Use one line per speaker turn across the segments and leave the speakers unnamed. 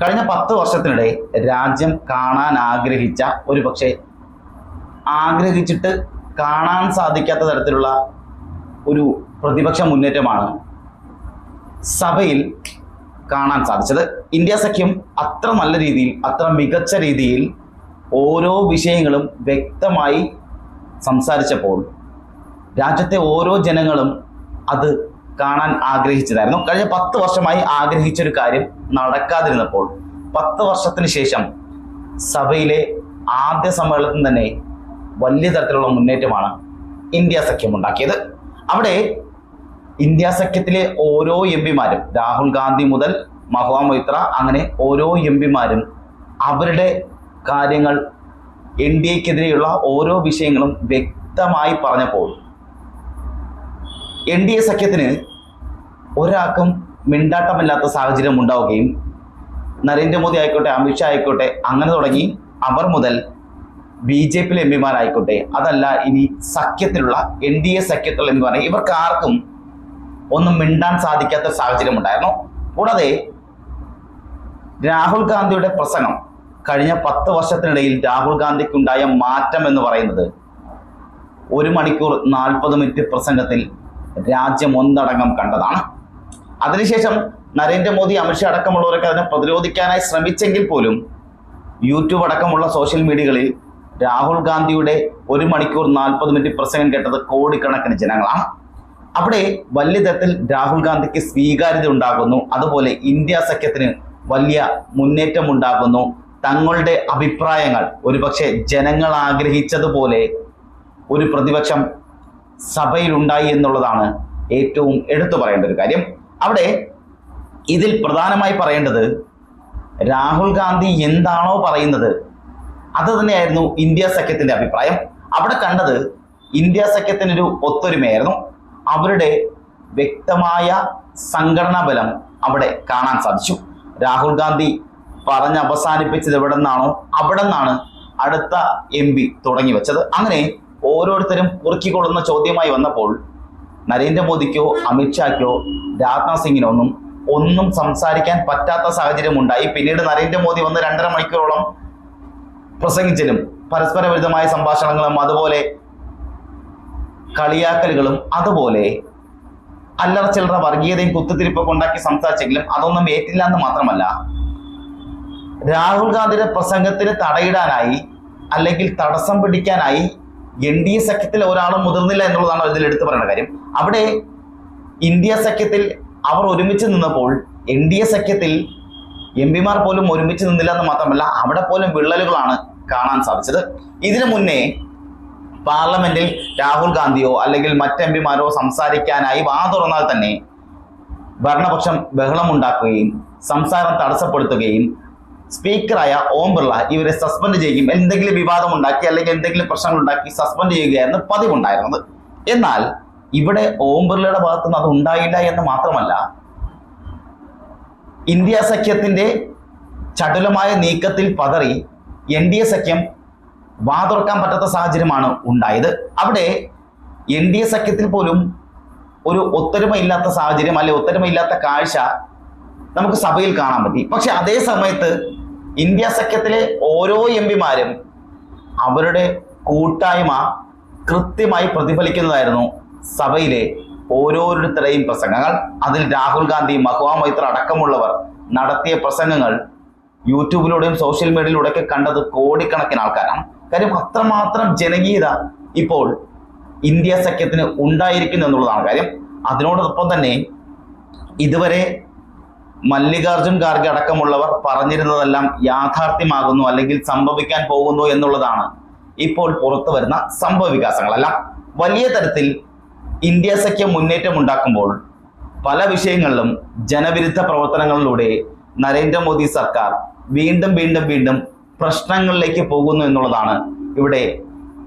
കഴിഞ്ഞ പത്ത് വർഷത്തിനിടെ രാജ്യം കാണാൻ ആഗ്രഹിച്ച ഒരു പക്ഷേ ആഗ്രഹിച്ചിട്ട് കാണാൻ സാധിക്കാത്ത തരത്തിലുള്ള ഒരു പ്രതിപക്ഷ മുന്നേറ്റമാണ് സഭയിൽ കാണാൻ സാധിച്ചത്. ഇന്ത്യ സഖ്യം അത്ര നല്ല രീതിയിൽ അത്ര മികച്ച രീതിയിൽ ഓരോ വിഷയങ്ങളും വ്യക്തമായി സംസാരിച്ചപ്പോൾ രാജ്യത്തെ ഓരോ ജനങ്ങളും അത് കാണാൻ ആഗ്രഹിച്ചതായിരുന്നു. കഴിഞ്ഞ പത്ത് വർഷമായി ആഗ്രഹിച്ചൊരു കാര്യം നടക്കാതിരുന്നപ്പോൾ പത്ത് വർഷത്തിന് ശേഷം സഭയിലെ ആദ്യ സമ്മേളനത്തിൽ തന്നെ വലിയ തരത്തിലുള്ള മുന്നേറ്റമാണ് ഇന്ത്യ സഖ്യം ഉണ്ടാക്കിയത്. അവിടെ ഇന്ത്യ സഖ്യത്തിലെ ഓരോ എം പിമാരും രാഹുൽ ഗാന്ധി മുതൽ മഹുവ മൊയ്ത്ര അങ്ങനെ ഓരോ എം പിമാരും അവരുടെ കാര്യങ്ങൾ എൻ ഡി എക്കെതിരെയുള്ള ഓരോ വിഷയങ്ങളും വ്യക്തമായി പറഞ്ഞപ്പോൾ എൻ ഡി എ സഖ്യത്തിന് ഒരാൾക്കും മിണ്ടാട്ടമില്ലാത്ത സാഹചര്യം ഉണ്ടാവുകയും നരേന്ദ്രമോദി ആയിക്കോട്ടെ അമിത്ഷാ ആയിക്കോട്ടെ അങ്ങനെ തുടങ്ങി അവർ മുതൽ ബി ജെ പിയിലെ എം പിമാരായിക്കോട്ടെ അതല്ല ഇനി സഖ്യത്തിലുള്ള എൻ ഡി എ സഖ്യത്തിലുള്ള എം പിമാരെ ഇവർക്ക് ആർക്കും ഒന്നും മിണ്ടാൻ സാധിക്കാത്ത സാഹചര്യം ഉണ്ടായിരുന്നു. കൂടാതെ രാഹുൽ ഗാന്ധിയുടെ പ്രസംഗം കഴിഞ്ഞ പത്ത് വർഷത്തിനിടയിൽ രാഹുൽ ഗാന്ധിക്കുണ്ടായ മാറ്റം എന്ന് പറയുന്നത് ഒരു മണിക്കൂർ നാൽപ്പത് മിനിറ്റ് പ്രസംഗത്തിൽ രാജ്യം ഒന്നടങ്കം കണ്ടതാണ്. അതിനുശേഷം നരേന്ദ്രമോദി അമിത്ഷാ അടക്കമുള്ളവരൊക്കെ അതിനെ പ്രതിരോധിക്കാനായി ശ്രമിച്ചെങ്കിൽ പോലും യൂട്യൂബ് അടക്കമുള്ള സോഷ്യൽ മീഡിയകളിൽ രാഹുൽ ഗാന്ധിയുടെ ഒരു മണിക്കൂർ നാൽപ്പത് മിനിറ്റ് പ്രസംഗം കേട്ടത് കോടിക്കണക്കിന് ജനങ്ങളാണ്. അവിടെ വലിയ തരത്തിൽ രാഹുൽ ഗാന്ധിക്ക് സ്വീകാര്യത ഉണ്ടാകുന്നു. അതുപോലെ ഇന്ത്യ സഖ്യത്തിന് വലിയ മുന്നേറ്റം ഉണ്ടാകുന്നു. തങ്ങളുടെ അഭിപ്രായങ്ങൾ ഒരുപക്ഷെ ജനങ്ങൾ ആഗ്രഹിച്ചതുപോലെ ഒരു പ്രതിപക്ഷം സഭയിലുണ്ടായി എന്നുള്ളതാണ് ഏറ്റവും എടുത്തു പറയേണ്ട ഒരു കാര്യം. അവിടെ ഇതിൽ പ്രധാനമായി പറയേണ്ടത് രാഹുൽ ഗാന്ധി എന്താണോ പറയുന്നത് അത് തന്നെയായിരുന്നു ഇന്ത്യ സഖ്യത്തിന്റെ അഭിപ്രായം. അവിടെ കണ്ടത് ഇന്ത്യ സഖ്യത്തിനൊരു ഒത്തൊരുമയായിരുന്നു. അവരുടെ വ്യക്തമായ സംഘടനാ ബലം അവിടെ കാണാൻ സാധിച്ചു. രാഹുൽ ഗാന്ധി പറഞ്ഞ് അവസാനിപ്പിച്ചത് എവിടെ നിന്നാണോ അവിടെ നിന്നാണ് അടുത്ത എം പി തുടങ്ങി വെച്ചത്. അങ്ങനെ ഓരോരുത്തരും കുറുക്കിക്കൊള്ളുന്ന ചോദ്യമായി വന്നപ്പോൾ നരേന്ദ്രമോദിക്കോ അമിത്ഷാക്കോ രാജ്നാഥ് സിംഗിനൊന്നും ഒന്നും സംസാരിക്കാൻ പറ്റാത്ത സാഹചര്യം ഉണ്ടായി. പിന്നീട് നരേന്ദ്രമോദി വന്ന് രണ്ടര മണിക്കൂറോളം പ്രസംഗിച്ചലും പരസ്പര വിരുദ്ധമായ സംഭാഷണങ്ങളും അതുപോലെ കളിയാക്കലുകളും അതുപോലെ അല്ലറ ചില്ലറ വർഗീയതയും കുത്തിത്തിരിപ്പൊക്കെ ഉണ്ടാക്കി സംസാരിച്ചെങ്കിലും അതൊന്നും ഏറ്റില്ല എന്ന് മാത്രമല്ല രാഹുൽ ഗാന്ധിയുടെ പ്രസംഗത്തിന് തടയിടാനായി അല്ലെങ്കിൽ തടസ്സം പിടിക്കാനായി എൻ ഡി എ സഖ്യത്തിൽ ഒരാളും മുതിർന്നില്ല എന്നുള്ളതാണ് ഇതിൽ എടുത്തു പറയുന്ന കാര്യം. അവിടെ ഇന്ത്യ സഖ്യത്തിൽ അവർ ഒരുമിച്ച് നിന്നപ്പോൾ എൻ ഡി എ സഖ്യത്തിൽ എം പിമാർ പോലും ഒരുമിച്ച് നിന്നില്ല എന്ന് മാത്രമല്ല അവിടെ പോലും വിള്ളലുകളാണ് കാണാൻ സാധിച്ചത്. ഇതിനു മുന്നേ പാർലമെന്റിൽ രാഹുൽ ഗാന്ധിയോ അല്ലെങ്കിൽ മറ്റ് എം പിമാരോ സംസാരിക്കാനായി വാ തുറന്നാൽ തന്നെ ഭരണപക്ഷം ബഹളമുണ്ടാക്കുകയും സംസാരം തടസ്സപ്പെടുത്തുകയും സ്പീക്കറായ ഓം ബിർള ഇവരെ സസ്പെൻഡ് ചെയ്യുകയും എന്തെങ്കിലും വിവാദം ഉണ്ടാക്കി അല്ലെങ്കിൽ എന്തെങ്കിലും പ്രശ്നങ്ങൾ ഉണ്ടാക്കി സസ്പെൻഡ് ചെയ്യുകയായിരുന്നു പതിവുണ്ടായിരുന്നത്. എന്നാൽ ഇവിടെ ഓം ബിർളയുടെ ഭാഗത്ത് നിന്ന് അത് ഉണ്ടായില്ല എന്ന് മാത്രമല്ല ഇന്ത്യ സഖ്യത്തിന്റെ ചടുലമായ നീക്കത്തിൽ പതറി എൻ ഡി എ സഖ്യം വാതുറക്കാൻ പറ്റാത്ത സാഹചര്യമാണ് ഉണ്ടായത്. അവിടെ എൻ ഡി എ സഖ്യത്തിൽ പോലും ഒരു ഒത്തൊരുമയില്ലാത്ത സാഹചര്യം അല്ലെ ഒത്തൊരുമയില്ലാത്ത കാഴ്ച നമുക്ക് സഭയിൽ കാണാൻ പറ്റി. പക്ഷെ അതേ സമയത്ത് ഇന്ത്യ സഖ്യത്തിലെ ഓരോ എം പിമാരും അവരുടെ കൂട്ടായ്മ കൃത്യമായി പ്രതിഫലിക്കുന്നതായിരുന്നു സഭയിലെ ഓരോരുത്തരെയും പ്രസംഗങ്ങൾ അതിൽ രാഹുൽ ഗാന്ധി മഹുവാ മൈത്ര അടക്കമുള്ളവർ നടത്തിയ പ്രസംഗങ്ങൾ യൂട്യൂബിലൂടെയും സോഷ്യൽ മീഡിയയിലൂടെയൊക്കെ കണ്ടത് കോടിക്കണക്കിന് ആൾക്കാരാണ്. കാര്യം അത്രമാത്രം ജനകീയത ഇപ്പോൾ ഇന്ത്യ സഖ്യത്തിന് ഉണ്ടായിരിക്കുന്നു എന്നുള്ളതാണ് കാര്യം. അതിനോടൊപ്പം തന്നെ ഇതുവരെ മല്ലികാർജുൻ ഖാർഗെ അടക്കമുള്ളവർ പറഞ്ഞിരുന്നതെല്ലാം യാഥാർത്ഥ്യമാകുന്നു അല്ലെങ്കിൽ സംഭവിക്കാൻ പോകുന്നു എന്നുള്ളതാണ് ഇപ്പോൾ പുറത്തു വരുന്ന സംഭവ വികാസങ്ങളെല്ലാം വലിയ തരത്തിൽ ഇന്ത്യ സഖ്യം മുന്നേറ്റം ഉണ്ടാക്കുമ്പോൾ പല വിഷയങ്ങളിലും ജനവിരുദ്ധ പ്രവർത്തനങ്ങളിലൂടെ നരേന്ദ്രമോദി സർക്കാർ വീണ്ടും വീണ്ടും വീണ്ടും പ്രശ്നങ്ങളിലേക്ക് പോകുന്നു എന്നുള്ളതാണ് ഇവിടെ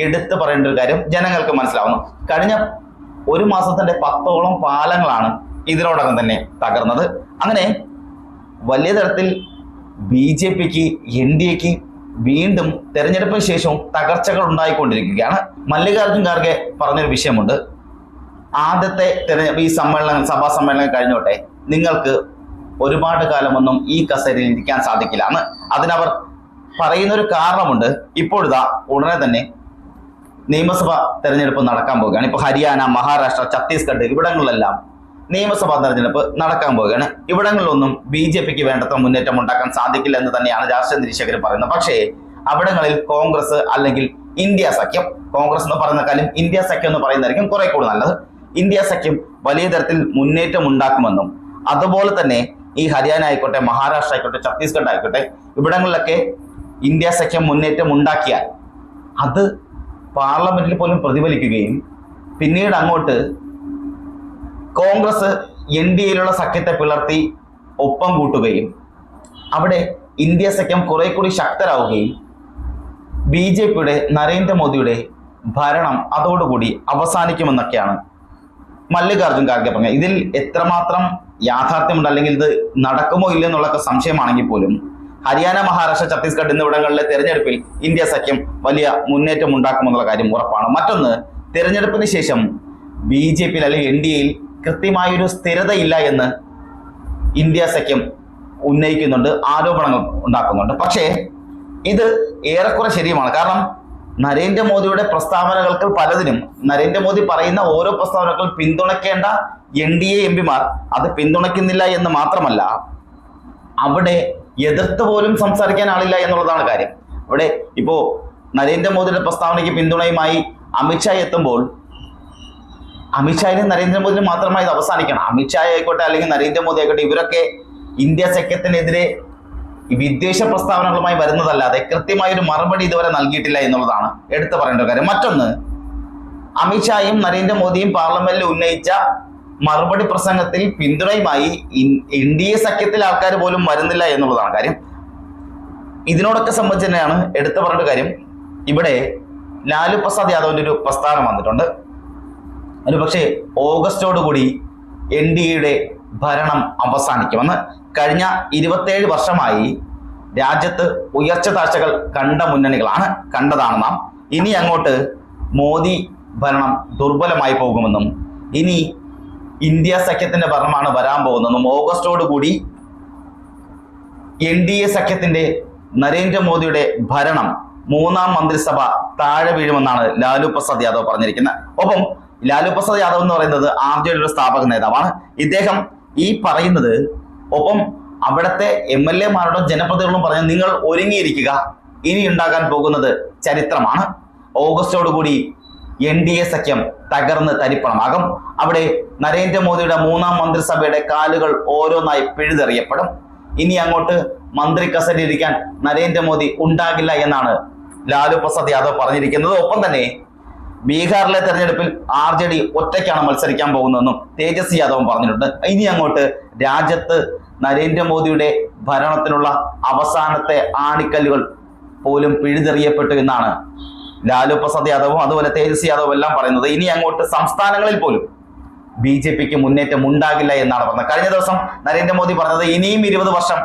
എടുത്തു പറയേണ്ട ഒരു കാര്യം. ജനങ്ങൾക്ക് മനസ്സിലാവുന്നു. കഴിഞ്ഞ ഒരു മാസത്തിന്റെ പത്തോളം പാലങ്ങളാണ് ഇതിനോടകം തന്നെ തകർന്നത്. അങ്ങനെ വലിയ തരത്തിൽ ബി ജെ പിക്ക് എൻ ഡി എക്ക് വീണ്ടും തെരഞ്ഞെടുപ്പിന് ശേഷവും തകർച്ചകൾ ഉണ്ടായിക്കൊണ്ടിരിക്കുകയാണ്. മല്ലികാർജുൻ ഖാർഗെ പറഞ്ഞൊരു വിഷയമുണ്ട്. ആദ്യത്തെ ഈ സമ്മേളനം സഭാ സമ്മേളനം കഴിഞ്ഞോട്ടെ നിങ്ങൾക്ക് ഒരുപാട് കാലമൊന്നും ഈ കസേരയിൽ ഇരിക്കാൻ സാധിക്കില്ല. എന്ന് അതിനവർ പറയുന്ന ഒരു കാരണമുണ്ട്. ഇപ്പോഴിതാ ഉടനെ തന്നെ നിയമസഭ തെരഞ്ഞെടുപ്പ് നടക്കാൻ പോവുകയാണ്. ഇപ്പൊ ഹരിയാന മഹാരാഷ്ട്ര ഛത്തീസ്ഗഡ് ഇവിടങ്ങളിലെല്ലാം നിയമസഭാ തെരഞ്ഞെടുപ്പ് നടക്കാൻ പോവുകയാണ്. ഇവിടങ്ങളിലൊന്നും ബി ജെ പിക്ക് വേണ്ടത്ര മുന്നേറ്റം ഉണ്ടാക്കാൻ സാധിക്കില്ല എന്ന് തന്നെയാണ് രാഷ്ട്രീയ നിരീക്ഷകർ പറയുന്നത്. പക്ഷേ അവിടങ്ങളിൽ കോൺഗ്രസ് അല്ലെങ്കിൽ ഇന്ത്യ സഖ്യം കോൺഗ്രസ് എന്ന് പറയുന്ന കാര്യം ഇന്ത്യ സഖ്യം എന്ന് പറയുന്നതായിരിക്കും കുറെ കൂടി നല്ലത്. ഇന്ത്യ സഖ്യം വലിയ തരത്തിൽ മുന്നേറ്റം ഉണ്ടാക്കുമെന്നും അതുപോലെ തന്നെ ഈ ഹരിയാന ആയിക്കോട്ടെ മഹാരാഷ്ട്ര ആയിക്കോട്ടെ ഛത്തീസ്ഗഡ് ആയിക്കോട്ടെ ഇവിടങ്ങളിലൊക്കെ ഇന്ത്യ സഖ്യം മുന്നേറ്റം ഉണ്ടാക്കിയാൽ അത് പാർലമെന്റിൽ പോലും പ്രതിഫലിക്കുകയും പിന്നീട് അങ്ങോട്ട് കോൺഗ്രസ് എൻ ഡി എയിലുള്ള സഖ്യത്തെ പിളർത്തി ഒപ്പം കൂട്ടുകയും അവിടെ ഇന്ത്യ സഖ്യം കുറെ കൂടി ശക്തരാവുകയും ബി ജെ പിയുടെ നരേന്ദ്രമോദിയുടെ ഭരണം അതോടുകൂടി അവസാനിക്കുമെന്നൊക്കെയാണ് മല്ലികാർജുൻ ഖാർഗെ പറഞ്ഞ ഇതിൽ എത്രമാത്രം യാഥാർത്ഥ്യമുണ്ട് അല്ലെങ്കിൽ ഇത് നടക്കുമോ ഇല്ല എന്നുള്ളൊക്കെ സംശയമാണെങ്കിൽ പോലും ഹരിയാന മഹാരാഷ്ട്ര ഛത്തീസ്ഗഡ് എന്നിവിടങ്ങളിലെ തെരഞ്ഞെടുപ്പിൽ ഇന്ത്യ സഖ്യം വലിയ മുന്നേറ്റം ഉണ്ടാക്കുമെന്നുള്ള കാര്യം ഉറപ്പാണ്. മറ്റൊന്ന് തെരഞ്ഞെടുപ്പിന് ശേഷം ബി ജെ പിയിൽ അല്ലെങ്കിൽ എൻ ഡി എയിൽ കൃത്യമായൊരു സ്ഥിരതയില്ല എന്ന് ഇന്ത്യ സഖ്യം ഉന്നയിക്കുന്നുണ്ട് ആരോപണങ്ങൾ ഉണ്ടാക്കുന്നുണ്ട്. പക്ഷേ ഇത് ഏറെക്കുറെ ശരിയുമാണ്. കാരണം നരേന്ദ്രമോദിയുടെ പ്രസ്താവനകൾക്ക് പലതിനും നരേന്ദ്രമോദി പറയുന്ന ഓരോ പ്രസ്താവനകൾ പിന്തുണയ്ക്കേണ്ട എൻ ഡി എ എം പിമാർ അത് പിന്തുണയ്ക്കുന്നില്ല എന്ന് മാത്രമല്ല അവിടെ എതിർത്ത് പോലും സംസാരിക്കാൻ ആളില്ല എന്നുള്ളതാണ് കാര്യം. അവിടെ ഇപ്പോ നരേന്ദ്രമോദിയുടെ പ്രസ്താവനയ്ക്ക് പിന്തുണയുമായി അമിത്ഷാ എത്തുമ്പോൾ അമിത്ഷായിനും നരേന്ദ്രമോദിനും മാത്രമായി ഇത് അവസാനിക്കണം. അമിത്ഷാ ആയിക്കോട്ടെ അല്ലെങ്കിൽ നരേന്ദ്രമോദി ആയിക്കോട്ടെ ഇവരൊക്കെ ഇന്ത്യ സഖ്യത്തിനെതിരെ ഈ വിദ്വേഷ പ്രസ്താവനകളുമായി വരുന്നതല്ലാതെ കൃത്യമായ ഒരു മറുപടി ഇതുവരെ നൽകിയിട്ടില്ല എന്നുള്ളതാണ് എടുത്തു പറയേണ്ട ഒരു കാര്യം. മറ്റൊന്ന് അമിത്ഷായും നരേന്ദ്രമോദിയും പാർലമെന്റിൽ ഉന്നയിച്ച മറുപടി പ്രസംഗത്തിൽ പിന്തുണയുമായി എൻ ഡി എ സഖ്യത്തിലെ ആൾക്കാർ പോലും വരുന്നില്ല എന്നുള്ളതാണ് കാര്യം. ഇതിനോടൊക്കെ സംബന്ധിച്ച് തന്നെയാണ് എടുത്തു പറയേണ്ട കാര്യം. ഇവിടെ ലാലു പ്രസാദ് യാദവിന്റെ ഒരു പ്രസ്താവന വന്നിട്ടുണ്ട്. ഒരു പക്ഷേ ഓഗസ്റ്റോടുകൂടി എൻ ഡി എയുടെ ഭരണം അവസാനിക്കുമെന്ന് കഴിഞ്ഞ ഇരുപത്തേഴ് വർഷമായി രാജ്യത്ത് ഉയർച്ച താഴ്ചകൾ കണ്ട മുന്നണികളാണ്. കണ്ടതാണ് നാം. ഇനി അങ്ങോട്ട് മോദി ഭരണം ദുർബലമായി പോകുമെന്നും ഇനി ഇന്ത്യ സഖ്യത്തിന്റെ ഭരണമാണ് വരാൻ പോകുന്നതെന്നും ഓഗസ്റ്റോടുകൂടി എൻ ഡി എ സഖ്യത്തിന്റെ നരേന്ദ്രമോദിയുടെ ഭരണം മൂന്നാം മന്ത്രിസഭ താഴെ വീഴുമെന്നാണ് ലാലു പ്രസാദ് യാദവ് പറഞ്ഞിരിക്കുന്നത്. ഒപ്പം ലാലു പ്രസാദ് യാദവ് എന്ന് പറയുന്നത് ആർ ജെ ഡിയുടെ സ്ഥാപക നേതാവാണ്. ഇദ്ദേഹം ഈ പറയുന്നത് ഒപ്പം അവിടുത്തെ എം എൽ എമാരോടും ജനപ്രതിനിധികളും പറഞ്ഞ് നിങ്ങൾ ഒരുങ്ങിയിരിക്കുക. ഇനി ഉണ്ടാകാൻ പോകുന്നത് ചരിത്രമാണ്. ഓഗസ്റ്റോടുകൂടി എൻ ഡി എ സഖ്യം തകർന്ന് തരിപ്പണമാകും. അവിടെ നരേന്ദ്രമോദിയുടെ മൂന്നാം മന്ത്രിസഭയുടെ കാലുകൾ ഓരോന്നായി പിഴുതെറിയപ്പെടും. ഇനി അങ്ങോട്ട് മന്ത്രി കസേരയിരിക്കാൻ നരേന്ദ്രമോദി ഉണ്ടാകില്ല എന്നാണ് ലാലു പ്രസാദ് യാദവ് പറഞ്ഞിരിക്കുന്നത്. ഒപ്പം തന്നെ ബീഹാറിലെ തെരഞ്ഞെടുപ്പിൽ ആർ ജെ ഡി ഒറ്റയ്ക്കാണ് മത്സരിക്കാൻ പോകുന്നതെന്നും തേജസ്വി യാദവും പറഞ്ഞിട്ടുണ്ട്. ഇനി അങ്ങോട്ട് രാജ്യത്ത് നരേന്ദ്രമോദിയുടെ ഭരണത്തിനുള്ള അവസാനത്തെ ആണിക്കല്ലുകൾ പോലും പിഴുതെറിയപ്പെട്ടു എന്നാണ് ലാലു പ്രസാദ് യാദവും അതുപോലെ തേജസ്വി യാദവും എല്ലാം പറയുന്നത്. ഇനി അങ്ങോട്ട് സംസ്ഥാനങ്ങളിൽ പോലും ബി ജെ പിക്ക് മുന്നേറ്റം ഉണ്ടാകില്ല എന്നാണ് പറഞ്ഞത്. കഴിഞ്ഞ ദിവസം നരേന്ദ്രമോദി പറഞ്ഞത് ഇനിയും ഇരുപത് വർഷം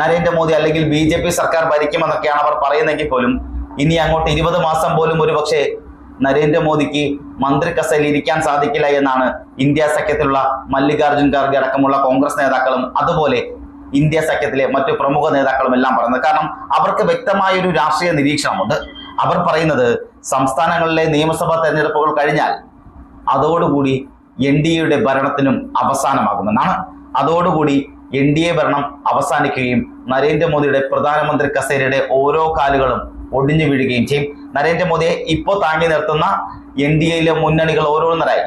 നരേന്ദ്രമോദി അല്ലെങ്കിൽ ബി സർക്കാർ ഭരിക്കുമെന്നൊക്കെയാണ് അവർ പറയുന്നെങ്കിൽ പോലും ഇനി അങ്ങോട്ട് ഇരുപത് മാസം പോലും ഒരുപക്ഷെ നരേന്ദ്രമോദിക്ക് മന്ത്രി കസേരയിൽ ഇരിക്കാൻ സാധിക്കില്ല എന്നാണ് ഇന്ത്യ സഖ്യത്തിലുള്ള മല്ലികാർജുൻ ഖാർഗെ അടക്കമുള്ള കോൺഗ്രസ് നേതാക്കളും അതുപോലെ ഇന്ത്യ സഖ്യത്തിലെ മറ്റു പ്രമുഖ നേതാക്കളും എല്ലാം പറയുന്നത്. കാരണം അവർക്ക് വ്യക്തമായ ഒരു രാഷ്ട്രീയ നിരീക്ഷണമുണ്ട്. അവർ പറയുന്നത് സംസ്ഥാനങ്ങളിലെ നിയമസഭാ തെരഞ്ഞെടുപ്പുകൾ കഴിഞ്ഞാൽ അതോടുകൂടി എൻ ഡി എയുടെ ഭരണത്തിനും അവസാനമാകുമെന്നാണ്. അതോടുകൂടി എൻ ഡി എ ഭരണം അവസാനിക്കുകയും നരേന്ദ്രമോദിയുടെ പ്രധാനമന്ത്രി കസേരയുടെ ഓരോ കാലുകളും ഒടിഞ്ഞു വീഴുകയും ചെയ്യും. നരേന്ദ്രമോദിയെ ഇപ്പോൾ താങ്ങി നിർത്തുന്ന എൻ ഡി എയിലെ മുന്നണികൾ ഓരോന്നരായി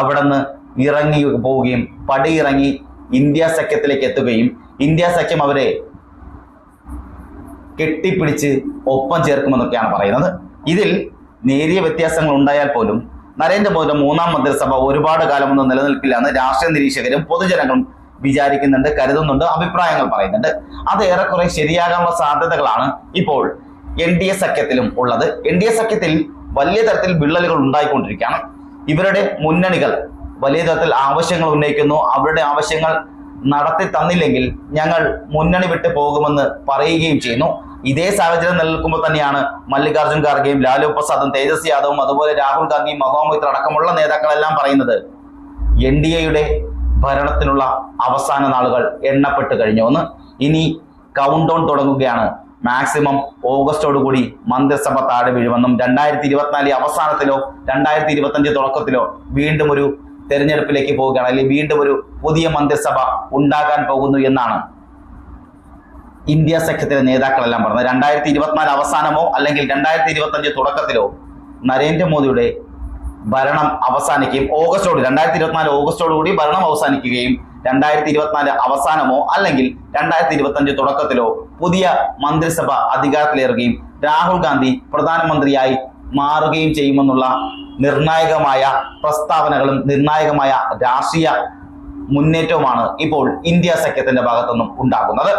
അവിടെ നിന്ന് ഇറങ്ങി പോവുകയും പടിയിറങ്ങി ഇന്ത്യ സഖ്യത്തിലേക്ക് എത്തുകയും ഇന്ത്യ സഖ്യം അവരെ കെട്ടിപ്പിടിച്ച് ഒപ്പം ചേർക്കുമെന്നൊക്കെയാണ് പറയുന്നത്. ഇതിൽ നേരിയ വ്യത്യാസങ്ങൾ ഉണ്ടായാൽ പോലും നരേന്ദ്രമോദിയുടെ മൂന്നാം മന്ത്രിസഭ ഒരുപാട് കാലമൊന്നും നിലനിൽക്കില്ല എന്ന് രാഷ്ട്രീയ നിരീക്ഷകരും പൊതുജനങ്ങളും വിചാരിക്കുന്നുണ്ട് കരുതുന്നുണ്ട് അഭിപ്രായങ്ങൾ പറയുന്നുണ്ട്. അത് ഏറെക്കുറെ ശരിയാകാനുള്ള സാധ്യതകളാണ് ഇപ്പോൾ എൻ ഡി എ സഖ്യത്തിലും ഉള്ളത്. എൻ ഡി എ സഖ്യത്തിൽ വലിയ തരത്തിൽ വിള്ളലുകൾ ഉണ്ടായിക്കൊണ്ടിരിക്കുകയാണ്. ഇവരുടെ മുന്നണികൾ വലിയ തരത്തിൽ ആവശ്യങ്ങൾ ഉന്നയിക്കുന്നു. അവരുടെ ആവശ്യങ്ങൾ നടത്തി തന്നില്ലെങ്കിൽ ഞങ്ങൾ മുന്നണി വിട്ട് പോകുമെന്ന് പറയുകയും ചെയ്യുന്നു. ഇതേ സാഹചര്യം നിലനിൽക്കുമ്പോൾ തന്നെയാണ് മല്ലികാർജുൻ ഖാർഗെയും ലാലു പ്രസാദും തേജസ്വി യാദവും അതുപോലെ രാഹുൽ ഗാന്ധിയും മഹോമിത്ര അടക്കമുള്ള നേതാക്കളെല്ലാം പറയുന്നത് എൻ ഡി എയുടെ ഭരണത്തിനുള്ള അവസാന നാളുകൾ എണ്ണപ്പെട്ട് കഴിഞ്ഞു ഇനി കൗണ്ട് ഡൗൺ തുടങ്ങുകയാണ്. മാക്സിമം ഓഗസ്റ്റോടുകൂടി മന്ത്രിസഭ താഴെ വീഴുമെന്നും രണ്ടായിരത്തി ഇരുപത്തിനാല് അവസാനത്തിലോ രണ്ടായിരത്തി ഇരുപത്തഞ്ച് തുടക്കത്തിലോ വീണ്ടും ഒരു തെരഞ്ഞെടുപ്പിലേക്ക് പോവുകയാണ്. അല്ലെങ്കിൽ വീണ്ടും ഒരു പുതിയ മന്ത്രിസഭ ഉണ്ടാകാൻ പോകുന്നു എന്നാണ് ഇന്ത്യ സഖ്യത്തിലെ നേതാക്കളെല്ലാം പറഞ്ഞത്. രണ്ടായിരത്തി ഇരുപത്തിനാല് അവസാനമോ അല്ലെങ്കിൽ രണ്ടായിരത്തി ഇരുപത്തഞ്ച് തുടക്കത്തിലോ നരേന്ദ്രമോദിയുടെ ഭരണം അവസാനിക്കുകയും ഓഗസ്റ്റോട് രണ്ടായിരത്തി ഇരുപത്തിനാല് ഓഗസ്റ്റോടുകൂടി ഭരണം അവസാനിക്കുകയും രണ്ടായിരത്തി ഇരുപത്തിനാല് അവസാനമോ അല്ലെങ്കിൽ രണ്ടായിരത്തി ഇരുപത്തഞ്ച് തുടക്കത്തിലോ പുതിയ മന്ത്രിസഭ അധികാരത്തിലേറുകയും രാഹുൽ ഗാന്ധി പ്രധാനമന്ത്രിയായി മാറുകയും ചെയ്യുമെന്നുള്ള നിർണായകമായ പ്രസ്താവനകളും നിർണായകമായ രാഷ്ട്രീയ മുന്നേറ്റവുമാണ് ഇപ്പോൾ ഇന്ത്യ സഖ്യത്തിന്റെ ഭാഗത്തുനിന്നും ഉണ്ടാകുന്നത്.